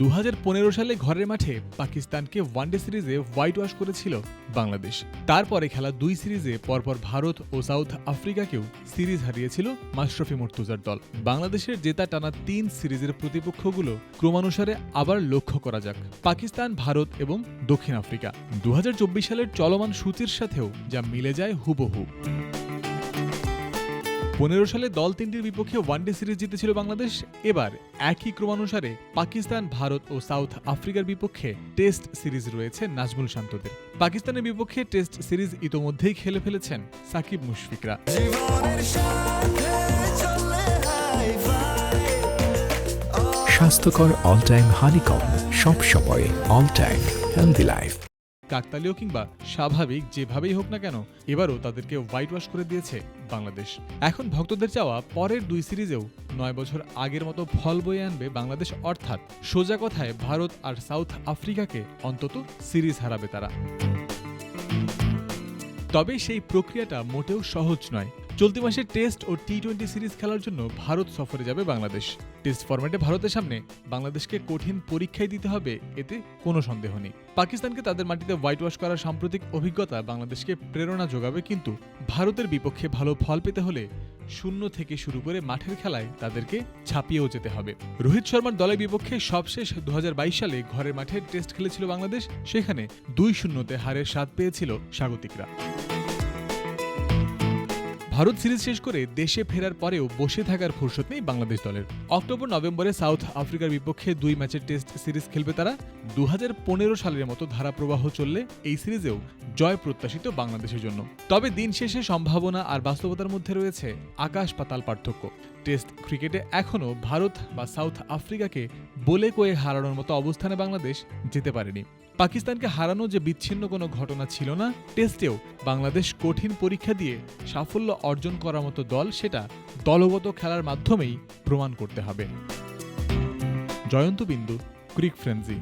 দু হাজার পনেরো সালে ঘরের মাঠে পাকিস্তানকে ওয়ানডে সিরিজে হোয়াইট ওয়াশ করেছিল বাংলাদেশ। তারপরে খেলা দুই সিরিজে পরপর ভারত ও সাউথ আফ্রিকাকেও সিরিজ হারিয়েছিল মাশরাফি মুর্তুজার দল। বাংলাদেশের জেতা টানা তিন সিরিজের প্রতিপক্ষগুলো ক্রমানুসারে আবার লক্ষ্য করা যাক। পাকিস্তান, ভারত এবং দক্ষিণ আফ্রিকা। দু হাজার চব্বিশ সালের চলমান সূচির সাথেও যা মিলে যায় হুবহু। পনেরো সালে দল তিনটির বিপক্ষে ওয়ানডে সিরিজ জিতেছিল বাংলাদেশ। এবার একই ক্রমানুসারে পাকিস্তান, ভারত ও সাউথ আফ্রিকার বিপক্ষে টেস্ট সিরিজ রয়েছে নাজমুল শান্তদের। পাকিস্তানের বিপক্ষে টেস্ট সিরিজ ইতোমধ্যেই খেলে ফেলেছেন সাকিব মুশফিকরা। স্বাস্থ্যকর অল টাইম হানিকম সব সময় অল টাইম হেলদি লাইফ কাকতালীয় কিংবা স্বাভাবিক যেভাবেই হোক না কেন, এবারও তাদেরকে হোয়াইট ওয়াশ করে দিয়েছে বাংলাদেশ। এখন ভক্তদের চাওয়া পরের দুই সিরিজেও নয় বছর আগের মতো ফল বয়ে আনবে বাংলাদেশ, অর্থাৎ সোজা কথায় ভারত আর সাউথ আফ্রিকাকে অন্তত সিরিজ হারাবে তারা। তবে সেই প্রক্রিয়াটা মোটেও সহজ নয়। চলতি মাসে টেস্ট ও টি টোয়েন্টি সিরিজ খেলার জন্য ভারত সফরে যাবে বাংলাদেশ। টেস্ট ফরম্যাটে ভারতের সামনে বাংলাদেশকে কঠিন পরীক্ষাই দিতে হবে, এতে কোনো সন্দেহ নেই। পাকিস্তানকে তাদের মাটিতে হোয়াইট ওয়াশ করার সাম্প্রতিক অভিজ্ঞতা বাংলাদেশকে প্রেরণা যোগাবে, কিন্তু ভারতের বিপক্ষে ভালো ফল পেতে হলে শূন্য থেকে শুরু করে মাঠের খেলায় তাদেরকে ছাপিয়েও যেতে হবে। রোহিত শর্মার দলের বিপক্ষে সবশেষ দু হাজার বাইশ সালে ঘরের মাঠে টেস্ট খেলেছিল বাংলাদেশ, সেখানে দুই শূন্যতে হারের স্বাদ পেয়েছিল স্বাগতিকরা। ভারত সিরিজ শেষ করে দেশে ফেরার পরেও বসে থাকার ফুরসত নেই বাংলাদেশ দলের। অক্টোবর, নভেম্বরে সাউথ আফ্রিকার বিপক্ষে দুই ম্যাচের টেস্ট সিরিজ খেলবে তারা। দু হাজার পনেরো সালের মতো ধারাপ্রবাহ চললে এই সিরিজেও জয় প্রত্যাশিত বাংলাদেশের জন্য। তবে দিন শেষে সম্ভাবনা আর বাস্তবতার মধ্যে রয়েছে আকাশ পাতাল পার্থক্য। টেস্ট ক্রিকেটে এখনও ভারত বা সাউথ আফ্রিকাকে বলে কয়ে হারানোর মতো অবস্থানে বাংলাদেশ যেতে পারেনি। পাকিস্তানকে হারানো যে বিচ্ছিন্ন কোনো ঘটনা ছিল না, টেস্টেও বাংলাদেশ কঠিন পরীক্ষা দিয়ে সাফল্য অর্জন করার মতো দল সেটা দলগত খেলার মাধ্যমেই প্রমাণ করতে হবে। জয়ন্ত বিন্দু, ক্রিক ফ্রেন্সি।